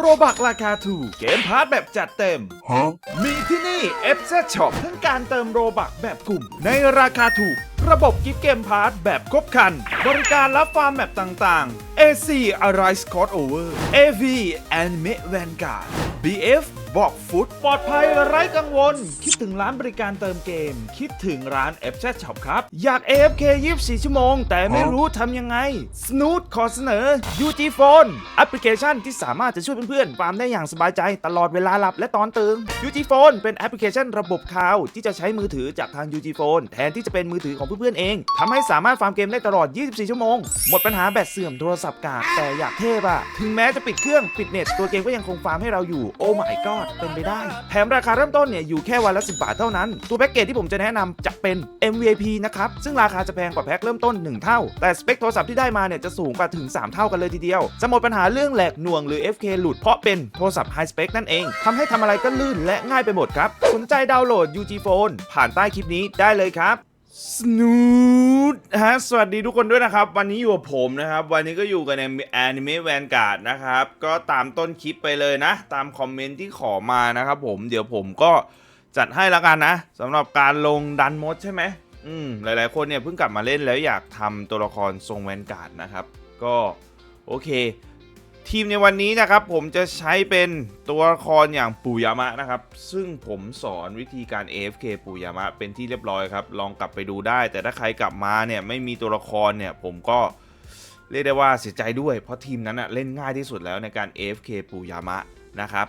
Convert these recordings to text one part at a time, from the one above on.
โรบักราคาถูกเกมพาร์ทแบบจัดเต็ม Huh? มีที่นี่ FZ Shop ทั้งการเติมโรบักแบบกลุ่ม ในราคาถูก ระบบกิฟต์เกมพาร์ทแบบครบครัน บริการรับฟาร์มแบบต่างๆ AC Arise Scott Over AV Anime Vanguard BF บอกฟุตปลอดภัยไร้กังวล คิดถึงร้านบริการเติมเกม คิดถึงร้าน FZ Shop ครับ อยาก AFK 24 ชั่วโมง แต่ไม่รู้ทำยังไง Snoot ขอเสนอ UG Phone แอปพลิเคชันที่สามารถจะช่วยเพื่อนๆฟาร์มได้อย่างสบายใจตลอดเวลาหลับและตอนตื่น UG Phone เป็นแอปพลิเคชันระบบคลาวที่จะใช้มือถือจากทาง UG Phone แทนที่จะเป็นมือถือของเพื่อนๆเองทำให้สามารถฟาร์มเกมได้ตลอด 24 ชั่วโมงหมดปัญหาแบตเสื่อมโทรศัพท์กากแต่อยากเทพอะถึงแม้จะปิดเครื่องปิดเน็ตตัวเกมก็ยังคงฟาร์มให้เราอยู่โอ้ my god เป็นไปได้ แถมราคาเริ่มต้นเนี่ยอยู่แค่วันละ 10 บาทเท่านั้น ตัวแพ็กเกจที่ผมจะแนะนำจะเป็น MVP นะครับ ซึ่งราคาจะแพงกว่าแพ็คเริ่มต้น 1 เท่า แต่สเปคโทรศัพท์ที่ได้มาเนี่ยจะสูงกว่าถึง 3 เท่ากันเลยทีเดียวจะหมดปัญหาเรื่องแหลกหน่วงหรือ FK หลุดเพราะเป็นโทรศัพท์ไฮสเปคนั่นเองทำให้ทำอะไรก็ลื่นและง่ายไปหมดครับสนใจดาวน์โหลด UG Phone ผ่านใต้คลิปนี้ได้เลยครับ สนูดฮะสวัสดีทุกคนด้วยนะครับ วันนี้อยู่กับผมนะครับ วันนี้ก็อยู่กันใน Anime Vanguard นะครับ ก็ตามต้นคลิปไปเลยนะ ตามคอมเมนต์ที่ขอมานะครับผมเดี๋ยวผมก็จัดให้ล้วกันนะสำหรับการลงดันมดใช่ไหมอืมหลายๆคนเนี่ยเพิ่งกลับมาเล่นแล้วอยากทำตัวละครทรงแวนการ์ดนะครับ ก็โอเค ทีมในวันนี้นะครับผมจะใช้เป็นตัวละครอย่างปูยามะนะครับ ซึ่งผมสอนวิธีการ AFK ปูยามะเป็นที่เรียบร้อยครับ ลองกลับไปดูได้ แต่ถ้าใครกลับมาเนี่ยไม่มีตัวละครเนี่ยผมก็เรียกได้ว่าเสียใจด้วย เพราะทีมนั้นอะเล่นง่ายที่สุดแล้วในการ AFK ปูยามะนะครับ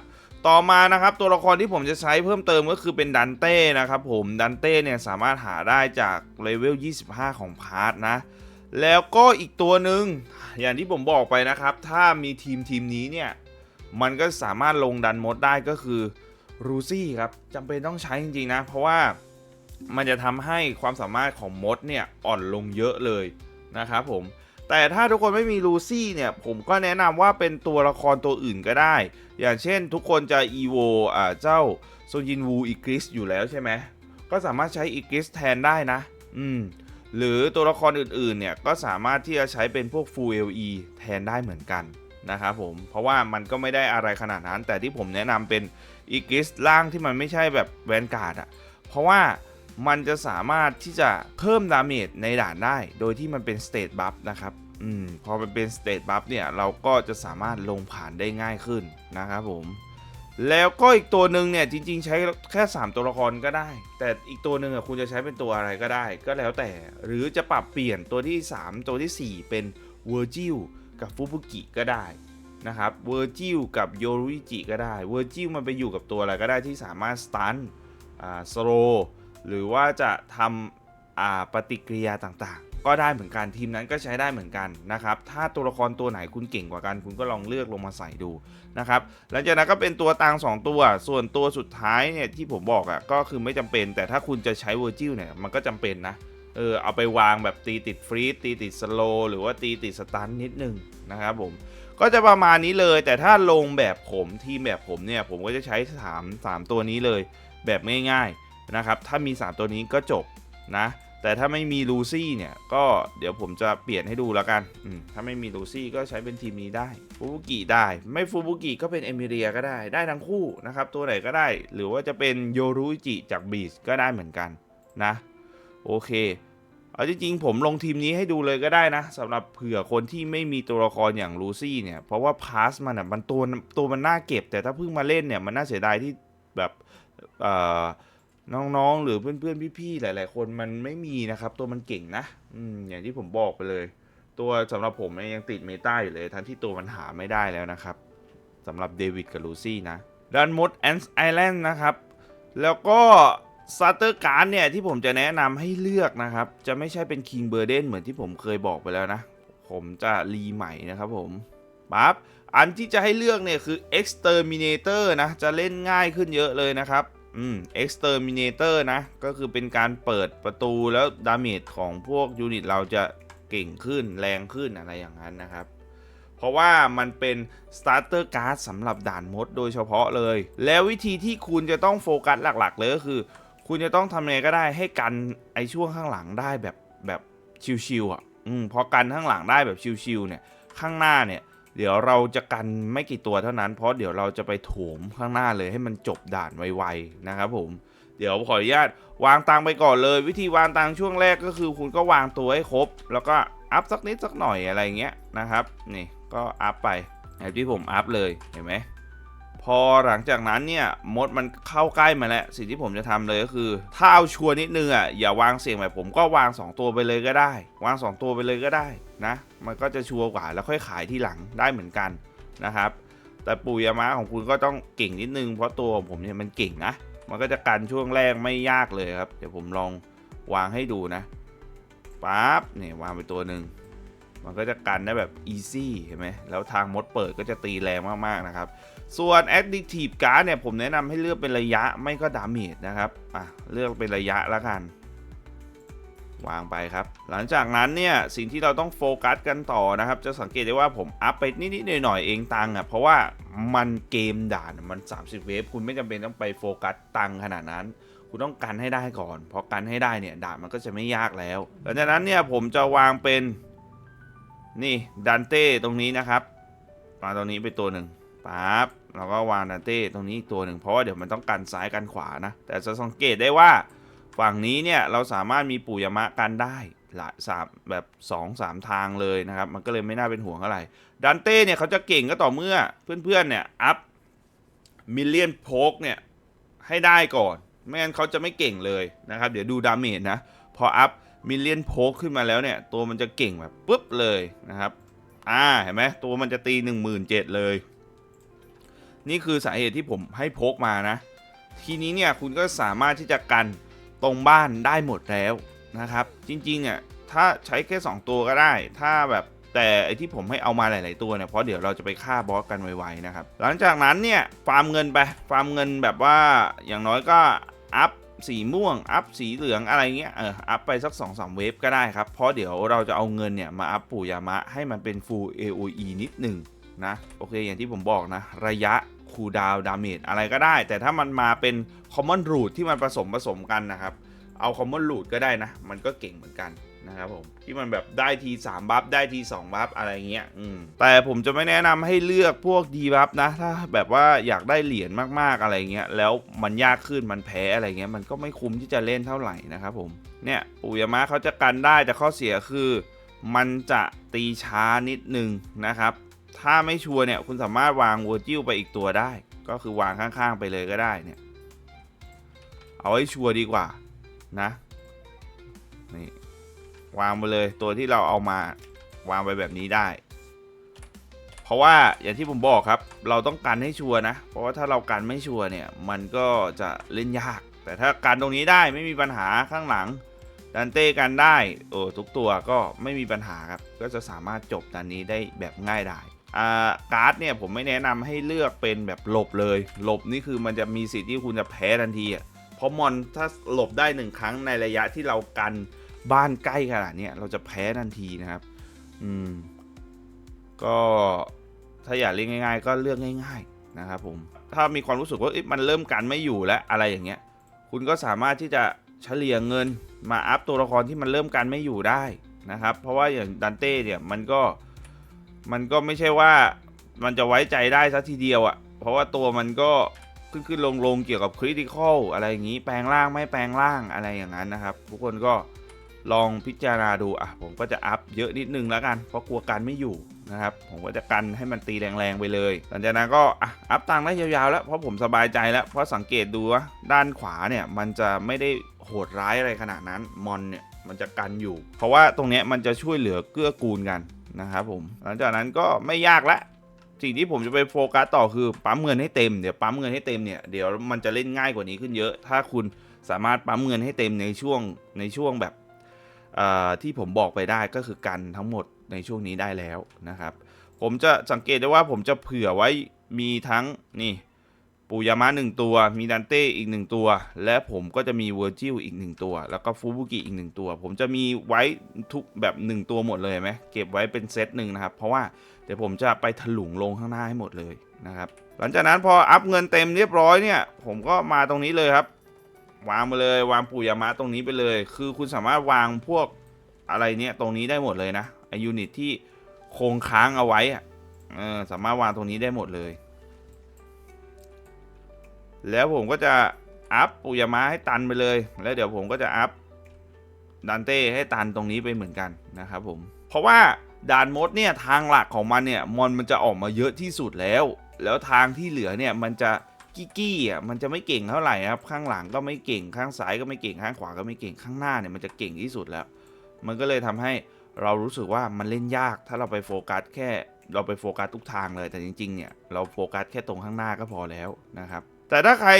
ต่อมานะครับตัวละครที่ผมจะใช้เพิ่มเติมก็คือเป็นดันเต้นะครับผมดันเต้เนี่ยสามารถหาได้จากเลเวล 25 ของพาร์ทนะ แล้วก็อีกตัวหนึ่งอย่างที่ผมบอกไปนะครับ ถ้ามีทีมทีมนี้เนี่ย มันก็สามารถลงดันมดได้ก็คือรูซี่ครับจำเป็นต้องใช้จริงๆนะ เพราะว่ามันจะทำให้ความสามารถของมดเนี่ยอ่อนลงเยอะเลยนะครับผมแต่ถ้าทุกคนไม่มีลูซี่เนี่ย ผมก็แนะนำว่าเป็นตัวละครตัวอื่นก็ได้ อย่างเช่นทุกคนจะอีโวอ่าเจ้าโซจินวูอีกริสอยู่แล้วใช่ไหมก็สามารถใช้อีกริสแทนได้นะ อืม หรือตัวละครอื่นๆเนี่ยก็สามารถที่จะใช้เป็นพวก Full LE แทนได้เหมือนกันนะครับผม เพราะว่ามันก็ไม่ได้อะไรขนาดนั้น แต่ที่ผมแนะนำเป็นอีกิสล่างที่มันไม่ใช่แบบแวนการ์ดอะเพราะว่ามันจะสามารถที่จะเพิ่มดาเมจในด่านได้ โดยที่มันเป็นสเตตบัฟนะครับอืมพอมันเป็นสเตตบัฟเนี่ยเราก็จะสามารถลงผ่านได้ง่ายขึ้นนะครับผม แล้วก็อีกตัวหนึ่งเนี่ยจริง ๆ ใช้แค่ 3 ตัวละครก็ได้ แต่อีกตัวหนึ่งอะคุณจะใช้เป็นตัวอะไรก็ได้ ก็แล้วแต่หรือจะปรับเปลี่ยนตัวที่ 3 ตัวทีสี่4 เป็นเวอร์จิลกับฟูบุกิก็ได้นะครับเวอร์จิลกับโยรุอิจิก็ได้เวอร์จิลมันไปอยู่กับตัวอะไรก็ได้ที่สามารถสตันอ่าสโลหรือว่าจะทำอ่าปฏิกิริยาต่างๆ ก็ได้เหมือนกันทีมนั้นก็ใช้ได้เหมือนกันนะครับ ถ้าตัวละครตัวไหนคุณเก่งกว่ากัน คุณก็ลองเลือกลงมาใส่ดูนะครับหลังจากนั้นก็เป็นตัวตังสองตัว ส่วนตัวสุดท้ายเนี่ยที่ผมบอกอะ่ะก็คือไม่จำเป็น แต่ถ้าคุณจะใช้เวอร์จิลเนี่ยมันก็จำเป็นนะเออเอาไปวางแบบตีติดฟรีตีติดสโลหรือว่าตีติดสตันนิดนึงนะครับผมก็จะประมาณนี้เลยแต่ถ้าลงแบบผมทีมแบบผมเนี่ยผมก็จะใช้3 3ตัวนี้เลยแบบง่ายๆนะครับถ้ามี 3 ตัวนี้ก็จบนะ แต่ถ้าไม่มีลูซี่เนี่ยก็เดี๋ยวผมจะเปลี่ยนให้ดูแล้วกัน ถ้าไม่มีลูซี่ก็ใช้เป็นทีมนี้ได้ฟูบุกิได้ ไม่ฟูบุกิก็เป็นเอมิเรียก็ได้ ได้ทั้งคู่นะครับ ตัวไหนก็ได้ หรือว่าจะเป็นโยรุอิจิจากบีชก็ได้เหมือนกันนะ โอเค เอาจริงๆ ผมลงทีมนี้ให้ดูเลยก็ได้นะสำหรับเผื่อคนที่ไม่มีตัวละครอย่างลูซี่เนี่ย เพราะว่าพาสมันอะมันตัวตัวมันน่าเก็บ แต่ถ้าเพิ่งมาเล่นเนี่ยมันน่าเสียดายที่แบบเอ่อ น้องๆ หรือเพื่อนๆ พี่ๆ หลาย ๆ คนมันไม่มีนะครับ ตัวมันเก่งนะ อืม อย่างที่ผมบอกไปเลย ตัวสำหรับผมยังติดเมตาอยู่เลย ทั้งที่ตัวมันหาไม่ได้แล้วนะครับสำหรับเดวิดกับลูซี่นะดันมดแอนส์ไอแลนด์นะครับ แล้วก็สตเตอร์การ์ดเนี่ย ที่ผมจะแนะนำให้เลือกนะครับ จะไม่ใช่เป็นคิงเบอร์เดนเหมือนที่ผมเคยบอกไปแล้วนะ ผมจะรีใหม่นะครับผมปั๊บอันที่จะให้เลือกเนี่ยคือ exterminator นะ จะเล่นง่ายขึ้นเยอะเลยนะครับ อืม exterminator นะ ก็คือเป็นการเปิดประตูแล้วดาเมจของพวกยูนิตเราจะเก่งขึ้นแรงขึ้นอะไรอย่างนั้นนะครับ เพราะว่ามันเป็น starter card สำหรับด่านมดโดยเฉพาะเลย แล้ววิธีที่คุณจะต้องโฟกัสหลักๆ เลยก็คือ คุณจะต้องทำยังไงก็ได้ให้กันไอช่วงข้างหลังได้แบบแบบชิวๆอะ อืมพอกันข้างหลังได้แบบชิวๆเนี่ยข้างหน้าเนี่ย เดี๋ยวเราจะกันไม่กี่ตัวเท่านั้น เพราะเดี๋ยวเราจะไปโถมข้างหน้าเลยให้มันจบด่านไวๆนะครับผมเดี๋ยวขออนุญาตวางตังไปก่อนเลย วิธีวางตังช่วงแรกก็คือคุณก็วางตัวให้ครบ แล้วก็อัพสักนิดสักหน่อยอะไรเงี้ยนะครับนี่ก็อัพไปแบบที่ผมอัพเลยเห็นไหม พอหลังจากนั้นเนี่ยมดมันเข้าใกล้มาแล้วสิ่งที่ผมจะทำเลยก็คือ ถ้าเอาชัวร์นิดนึงอะอย่าวางเสียงแบบผมก็วาง 2 ตัวไปเลยก็ได้ วาง 2 ตัวไปเลยก็ได้นะมันก็จะชัวร์กว่าแล้วค่อยขายที่หลังได้เหมือนกันนะครับ แต่ปูยามาของคุณก็ต้องเก่งนิดนึงเพราะตัวของผมเนี่ยมันเก่งนะมันก็จะกันช่วงแรกไม่ยากเลยครับ เดี๋ยวผมลองวางให้ดูนะปั๊บเนี่ยวางไปตัวหนึ่งมันก็จะกันได้แบบอีซี่เห็นไหมแล้วทางมดเปิดก็จะตีแรงมากๆนะครับ ส่วน Active Card เนี่ยผมแนะนำให้เลือกเป็นระยะไม่ก็ดาเมจนะครับอะเลือกเป็นระยะแล้วกัน วางไปครับ หลังจากนั้นเนี่ยสิ่งที่เราต้องโฟกัสกันต่อนะครับ จะสังเกตได้ว่าผมอัพไปนิดๆหน่อยๆเองตังค์อะเพราะว่ามันเกมด่านมัน 30 เวฟคุณไม่จำเป็นต้องไปโฟกัสตังค์ขนาดนั้นคุณต้องกันให้ได้ก่อน เพราะกันให้ได้เนี่ยด่านมันก็จะไม่ยากแล้วหลังจากนั้นเนี่ยผมจะวางเป็นนี่ดันเต้ตรงนี้นะครับมาตรงนี้ไปตัวหนึ่งปั๊บ เราก็วางดันเต้ตรงนี้อีกตัวหนึ่งเพราะว่าเดี๋ยวมันต้องกันซ้ายกันขวานะ แต่จะสังเกตได้ว่าฝั่งนี้เนี่ยเราสามารถมีปู่ยมะกันได้หลายสามแบบ2อสามทางเลยนะครับ มันก็เลยไม่น่าเป็นห่วงอะไรดันเต้เนี่ยเขาจะเก่งก็ต่อเมื่อเพื่อนๆเนี่ยอัพมิลเลียนโพกเนี่ยให้ได้ก่อน ไม่งั้นเขาจะไม่เก่งเลยนะครับ เดี๋ยวดูดาเมจนะ พออัพมิลเลียนโพกขึ้นมาแล้วเนี่ย ตัวมันจะเก่งแบบปุ๊บเลยนะครับ อ่าเห็นไหมตัวมันจะตี 1 7 0 0 0เลย นี่คือสาเหตุที่ผมให้พกมานะ ทีนี้เนี่ยคุณก็สามารถที่จะกันตรงบ้านได้หมดแล้วนะครับ จริงๆเนี่ยถ้าใช้แค่ 2 ตัวก็ได้ ถ้าแบบแต่ไอที่ผมให้เอามาหลาย ๆ ตัวเนี่ยเพราะเดี๋ยวเราจะไปฆ่าบอสกันไวๆนะครับ หลังจากนั้นเนี่ยฟาร์มเงินไปฟาร์มเงินแบบว่าอย่างน้อยก็อัพสีม่วง อัพสีเหลืองอะไรเงี้ยเอออัพไปสัก2อสเวฟก็ได้ครับ เพราะเดี๋ยวเราจะเอาเงินเนี่ยมาอัพปู่ยามะให้มันเป็น full AOE นิดหนึ่ง นะโอเคอย่างที่ผมบอกนะ ระยะคูดาวดาเมจอะไรก็ได้ แต่ถ้ามันมาเป็น common root ที่มันผสมผสมกันนะครับ เอา common root ก็ได้นะ มันก็เก่งเหมือนกันนะครับผมที่มันแบบได้ที 3 บัฟได้ที 2 บัฟอะไรเงี้ยอืมแต่ผมจะไม่แนะนำให้เลือกพวกดีบัฟนะ ถ้าแบบว่าอยากได้เหรียญมากๆอะไรเงี้ยแล้วมันยากขึ้นมันแพ้อะไรเงี้ยมันก็ไม่คุ้มที่จะเล่นเท่าไหร่นะครับผมเนี่ยอุยามะเขาจะกันได้แต่ข้อเสียคือ มันจะตีช้านิดนึงนะครับ ถ้าไม่ชัวร์เนี่ยคุณสามารถวางวอร์จิลไปอีกตัวได้ ก็คือวางข้างๆไปเลยก็ได้เนี่ย เอาให้ชัวร์ดีกว่านะนี่วางไปเลยตัวที่เราเอามาวางไปแบบนี้ได้ เพราะว่าอย่างที่ผมบอกครับ เราต้องการให้ชัวร์นะ เพราะว่าถ้าเราการไม่ชัวร์เนี่ย มันก็จะเล่นยาก แต่ถ้าการตรงนี้ได้ไม่มีปัญหาข้างหลังดันเต้กันได้โอ้ทุกตัวก็ไม่มีปัญหาครับ ก็จะสามารถจบดันนี้ได้แบบง่ายดาย การ์ดเนี่ยผมไม่แนะนำให้เลือกเป็นแบบหลบเลยหลบนี่คือมันจะมีสิทธิ์ที่คุณจะแพ้ทันทีอะเพราะมอนถ้าหลบได้หนึ่งครั้งในระยะที่เรากันบ้านใกล้ขนาดนี้เราจะแพ้ทันทีนะครับ อืม ก็ถ้าอยากเล่นง่าย ๆ ก็เลือกง่าย ๆ นะครับผม ถ้ามีความรู้สึกว่ามันเริ่มกันไม่อยู่แล้วอะไรอย่างเงี้ย คุณก็สามารถที่จะเฉลี่ยเงินมาอัพตัวละครที่มันเริ่มกันไม่อยู่ได้นะครับ เพราะว่าอย่างดันเต้เนี่ยมันก็ มันก็ไม่ใช่ว่ามันจะไว้ใจได้ซะทีเดียวอะ่ะ เพราะว่าตัวมันก็ขึ้นขึ้นลงลงเกี่ยวกับคริติคอลอะไรอย่างนี้ แปลงร่างไม่แปลงร่างอะไรอย่างนั้นนะครับ ทุกคนก็ลองพิจารณาดูอะผมก็จะอัพเยอะนิดนึงแล้วกัน เพราะกลัวกันไม่อยู่นะครับผมก็จะกันให้มันตีแรงๆไปเลยหลังจากนั้นก็อะอัพตังค์ได้ยาวๆแล้วเพราะผมสบายใจแล้ว เพราะสังเกตดูว่าด้านขวาเนี่ยมันจะไม่ได้โหดร้ายอะไรขนาดนั้นมอนเนี่ยมันจะกันอยู่ เพราะว่าตรงเนี้ยมันจะช่วยเหลือเกื้อกูลกัน นะครับผม หลังจากนั้นก็ไม่ยากละสิ่งที่ผมจะไปโฟกัสต่อคือปั๊มเงินให้เต็มเดี๋ยวปั๊มเงินให้เต็มเนี่ยเดี๋ยวมันจะเล่นง่ายกว่านี้ขึ้นเยอะ ถ้าคุณสามารถปั๊มเงินให้เต็มในช่วงในช่วงแบบที่ผมบอกไปได้ก็คือกันทั้งหมดในช่วงนี้ได้แล้วนะครับ ผมจะสังเกตได้ว่าผมจะเผื่อไว้มีทั้งนี่ ปูยามะหนึ่งตัว มีดันเต้อีกหนึ่งตัว และผมก็จะมีเวอร์จิลอีกหนึ่งตัว แล้วก็ฟูบุกิอีกหนึ่งตัว ผมจะมีไว้ทุกแบบหนึ่งตัวหมดเลยไหมเก็บไว้เป็นเซตหนึ่งนะครับ เพราะว่าเดี๋ยวผมจะไปถลุงลงข้างหน้าให้หมดเลยนะครับ หลังจากนั้นพออัพเงินเต็มเรียบร้อยเนี่ย ผมก็มาตรงนี้เลยครับ วางมาเลยวางปูยามะตรงนี้ไปเลย คือคุณสามารถวางพวกอะไรเนี่ยตรงนี้ได้หมดเลยนะไอยูนิตที่คงค้างเอาไว้อะเออสามารถวางตรงนี้ได้หมดเลย แล้วผมก็จะอัพปุยามะให้ตันไปเลย แล้วเดี๋ยวผมก็จะอัพดันเต้ให้ตันตรงนี้ไปเหมือนกันนะครับผมเพราะว่าด่านมดเนี่ยทางหลักของมันเนี่ยมอนมันจะออกมาเยอะที่สุดแล้ว แล้วทางที่เหลือเนี่ยมันจะกี้กี้อะมันจะไม่เก่งเท่าไหร่ครับข้างหลังก็ไม่เก่งข้างซ้ายก็ไม่เก่งข้างขวาก็ไม่เก่งข้างหน้าเนี่ยมันจะเก่งที่สุดแล้ว มันก็เลยทำให้เรารู้สึกว่ามันเล่นยาก ถ้าเราไปโฟกัสแค่เราไปโฟกัสทุกทางเลยแต่จริงๆเนี่ยเราโฟกัสแค่ตรงข้างหน้าก็พอแล้วนะครับ แต่ถ้าใคร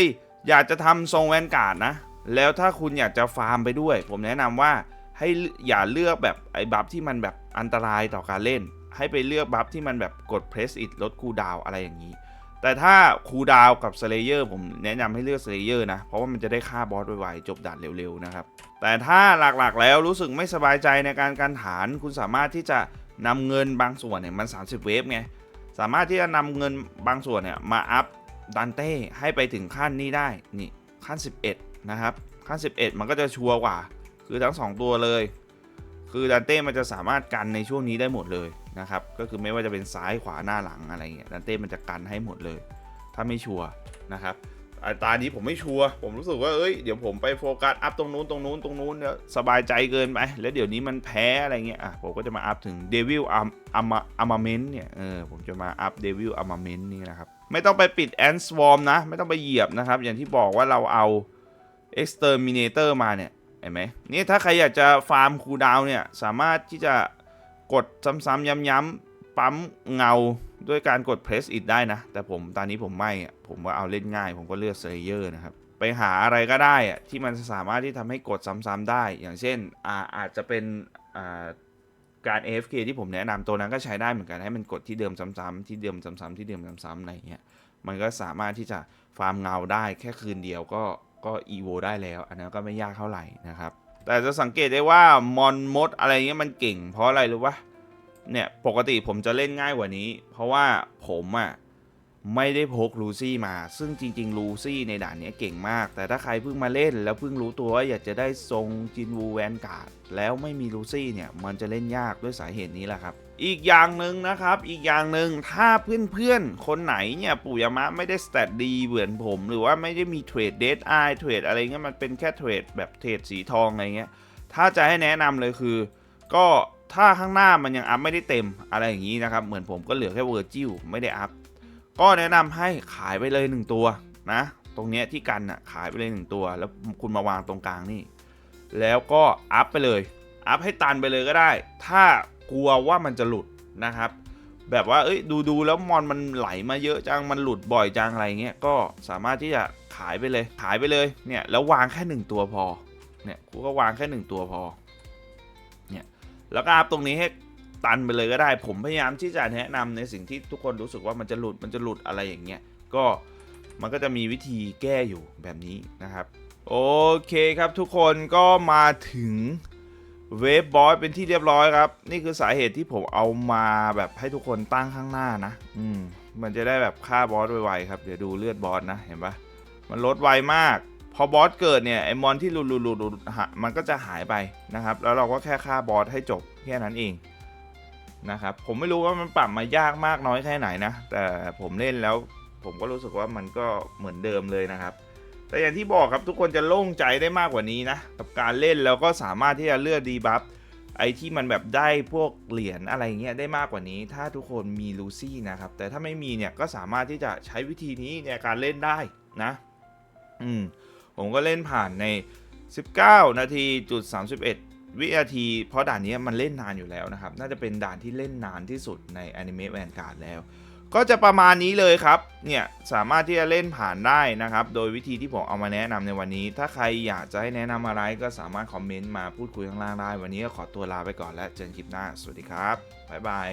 อยากจะทำทรงแวนการ์ดนะ แล้วถ้าคุณอยากจะฟาร์มไปด้วย ผมแนะนำว่าให้อย่าเลือกแบบไอ้บัฟที่มันแบบอันตรายต่อการเล่น ให้ไปเลือกบัฟที่มันแบบกด press it ลดคูดาวอะไรอย่างนี้ แต่ถ้าคูดาวกับสเลเยอร์ผมแนะนำให้เลือกสเลเยอร์นะ เพราะว่ามันจะได้ฆ่าบอสไวๆจบด่านเร็วๆนะครับ แต่ถ้าหลักๆแล้วรู้สึกไม่สบายใจในการการฐานคุณสามารถที่จะนำเงินบางส่วนเนี่ยมัน 30 เวฟไงสามารถที่จะนำเงินบางส่วนเนี่ยมาอัพ ดันเต้ให้ไปถึงขั้นนี้ได้นี่ขั้น 11 นะครับขั้น 11 มันก็จะชัวร์กว่า คือทั้ง 2 ตัวเลย คือดันเต้มันจะสามารถกันในช่วงนี้ได้หมดเลยนะครับ ก็คือไม่ว่าจะเป็นซ้ายขวาหน้าหลังอะไรเงี้ยดันเต้มันจะกันให้หมดเลย ถ้าไม่ชัวร์นะครับอาตานี้ผมไม่ชัวร์ผมรู้สึกว่าเอ้ยเดี๋ยวผมไปโฟกัสอัพตรงนู้นตรงนู้นตรงนู้นเดี๋ยวสบายใจเกินไปแล้วเดี๋ยวนี้มันแพ้อะไรเงี้ยอะผมก็จะมาอัพถึงเดวิลอัมอัมอัมเมนเนี่ยเออผมจะมาอัพเดวิลอัมเมนนี่นะครับ ไม่ต้องไปปิดแอนสวอมนะ ไม่ต้องไปเหยียบนะครับ อย่างที่บอกว่าเราเอา exterminator มาเนี่ยเห็นไหมนี่ถ้าใครอยากจะฟาร์มคูดาวเนี่ยสามารถที่จะกดซ้ำๆย้ำๆปั๊มเงาด้วยการกด press it ได้นะ แต่ผมตอนนี้ผมไม่อะผมว่าเอาเล่นง่าย ผมก็เลือก slayer นะครับ ไปหาอะไรก็ได้อะที่มันสามารถที่ทำให้กดซ้ำๆได้ อย่างเช่นอาอาจจะเป็นอ่า การ AFK ที่ผมแนะนำตัวนั้นก็ใช้ได้เหมือนกันให้มันกดที่เดิมซ้ำๆที่เดิมซ้ำๆที่เดิมซ้ำๆอะไรอย่างเงี้ยมันก็สามารถที่จะฟาร์มเงาได้แค่คืนเดียวก็ก็อีโวได้แล้ว อันนั้นก็ไม่ยากเท่าไหร่นะครับ แต่จะสังเกตได้ว่ามอนมดอะไรเงี้ยมันเก่ง เพราะอะไรรู้ปะเนี่ยปกติผมจะเล่นง่ายกว่านี้ เพราะว่าผมอะ่ะ ไม่ได้พกลูซี่มา ซึ่งจริงๆลูซี่ในด่านนี้เก่งมาก แต่ถ้าใครเพิ่งมาเล่นแล้วเพิ่งรู้ตัวว่าอยากจะได้ทรงจินวูแวนการ์ดแล้วไม่มีลูซี่เนี่ยมันจะเล่นยากด้วยสาเหตุนี้แหละครับ อีกอย่างหนึ่งนะครับ อีกอย่างหนึ่งถ้าเพื่อนๆ คนไหนเนี่ยปู่ยามะไม่ได้สเตตดีเหมือนผม หรือว่าไม่ได้มีเทรดเด d ไอเทรดอะไรเงี้ยมันเป็นแค่เทรดแบบเทรดสีทองอะไรเงี้ยถ้าจะให้แนะนำเลยคือ ก็ถ้าข้างหน้ามันยังอัพไม่ได้เต็มอะไรอย่างนี้นะครับ เหมือนผมก็เหลือแค่เวอร์จิลไม่ได้อัพ ก็แนะนำให้ขายไปเลย 1 ตัวนะ ตรงเนี้ยที่กันอะขายไปเลย 1 ตัว แล้วคุณมาวางตรงกลางนี่ แล้วก็อัพไปเลย อัพให้ตันไปเลยก็ได้ ถ้ากลัวว่ามันจะหลุดนะครับ แบบว่าเอ้ยดูดูแล้วมอนมันไหลมาเยอะจังมันหลุดบ่อยจังอะไรเงี้ยก็สามารถที่จะขายไปเลยขายไปเลยเนี่ยแล้ววางแค่หนึ่งตัวพอเนี่ยกูก็วางแค่หนึ่งตัวพอเนี่ยแล้วก็อัพตรงนี้ให้ ตันไปเลยก็ได้ ผมพยายามที่จะแนะนำในสิ่งที่ทุกคนรู้สึกว่ามันจะหลุดมันจะหลุดอะไรอย่างเงี้ยก็มันก็จะมีวิธีแก้อยู่แบบนี้นะครับ โอเคครับทุกคนก็มาถึงเวฟบอสเป็นที่เรียบร้อยครับ นี่คือสาเหตุที่ผมเอามาแบบให้ทุกคนตั้งข้างหน้านะ อืมมันจะได้แบบฆ่าบอสไวๆครับ เดี๋ยวดูเลือดบอสนะเห็นปะมันลดไวมาก พอบอสเกิดเนี่ยไอมอนที่หลุดหลุดหลุดหลุดหะมันก็จะหายไปนะครับ แล้วเราก็แค่ฆ่าบอสให้จบแค่นั้นเอง นะครับผมไม่รู้ว่ามันปรับมายากมากน้อยแค่ไหนนะ แต่ผมเล่นแล้วผมก็รู้สึกว่ามันก็เหมือนเดิมเลยนะครับ แต่อย่างที่บอกครับทุกคนจะโล่งใจได้มากกว่านี้นะ กับการเล่นแล้วก็สามารถที่จะเลือกดีบัฟไอที่มันแบบได้พวกเหรียญอะไรเงี้ยได้มากกว่านี้ ถ้าทุกคนมีลูซี่นะครับ แต่ถ้าไม่มีเนี่ยก็สามารถที่จะใช้วิธีนี้ในการเล่นได้นะ อืมผมก็เล่นผ่านใน 19 นาทีจุด31 วิอาทีเพราะด่านนี้มันเล่นนานอยู่แล้วนะครับ น่าจะเป็นด่านที่เล่นนานที่สุดในแอนิเมะแวนการ์ดแล้ว ก็จะประมาณนี้เลยครับ เนี่ยสามารถที่จะเล่นผ่านได้นะครับ โดยวิธีที่ผมเอามาแนะนำในวันนี้ ถ้าใครอยากจะให้แนะนำอะไรก็สามารถคอมเมนต์มาพูดคุยข้างล่างได้ วันนี้ก็ขอตัวลาไปก่อนและเจอกันคลิปหน้า สวัสดีครับบ๊ายบาย